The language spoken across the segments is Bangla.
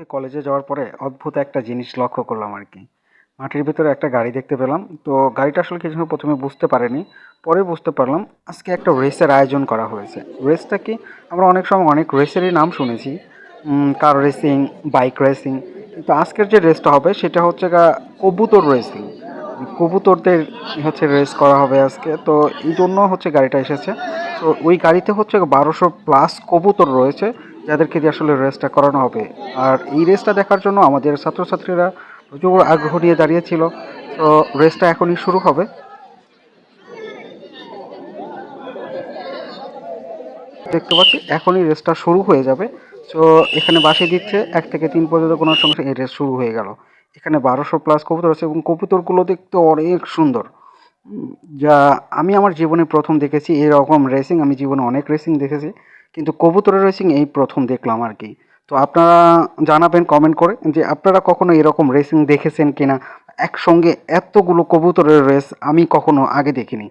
আজকে কলেজে যাওয়ার পরে অদ্ভুত একটা জিনিস লক্ষ্য করলাম আর কি। মাঠের ভিতরে একটা গাড়ি দেখতে পেলাম। তো গাড়িটা আসলে কিছু প্রথমে বুঝতে পারিনি, পরে বুঝতে পারলাম আজকে একটা রেসের আয়োজন করা হয়েছে। রেসটা কি? আমরা অনেক সময় অনেক রেসেরই নাম শুনেছি। কার রেসিং বাইক রেসিং কিন্তু আজকের যে রেসটা হবে সেটা হচ্ছে কবুতর রেসিং কবুতরদের হচ্ছে রেস করা হবে আজকে। তো এই জন্য হচ্ছে গাড়িটা এসেছে। তো ওই গাড়িতে হচ্ছে বারোশো প্লাস কবুতর রয়েছে। যাদেরকে দিয়ে আসলে রেসটা করানো হবে। আর এই রেসটা দেখার জন্য আমাদের ছাত্রছাত্রীরা প্রচুর আগ্রহ নিয়ে দাঁড়িয়েছিল। তো রেসটা এখনই শুরু হবে। দেখতে পাচ্ছি, এখনই রেসটা শুরু হয়ে যাবে। তো এখানে বাসে দিচ্ছে, এক থেকে তিন পর্যন্ত কোনো সঙ্গে এই রেস শুরু হয়ে গেল। এখানে বারোশো প্লাস কবুতর আছে এবং কবুতরগুলো দেখতে অনেক সুন্দর। যা আমি আমার জীবনে প্রথম দেখেছি, এরকম রেসিং আমি জীবনে অনেক রেসিং দেখেছি। কিন্তু কবুতরের রেসিং এই প্রথম দেখলাম আর কি তো আপনারা জানাবেন কমেন্ট করে যে আপনারা কখনো এরকম রেসিং দেখেছেন কিনা? একসঙ্গে এতগুলো কবুতরের রেস আমি কখনো আগে দেখিনি।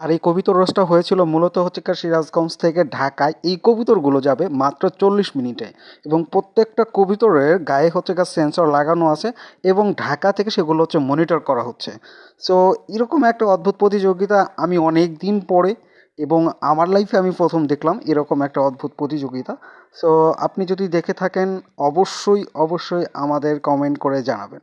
আর এই কবিতর রসটা হয়েছিল মূলত হচ্ছে সিরাজগঞ্জ থেকে ঢাকায়। এই কবিতরগুলো যাবে মাত্র চল্লিশ মিনিটে এবং প্রত্যেকটা কবিতরের গায়ে হচ্ছে কার সেন্সর লাগানো আছে এবং ঢাকা থেকে সেগুলো হচ্ছে মনিটর করা হচ্ছে। সো এরকম একটা অদ্ভুত প্রতিযোগিতা আমি অনেক দিন পরে এবং আমার লাইফে আমি প্রথম দেখলাম এরকম একটা অদ্ভুত প্রতিযোগিতা। সো আপনি যদি দেখে থাকেন, অবশ্যই অবশ্যই আমাদের কমেন্ট করে জানাবেন।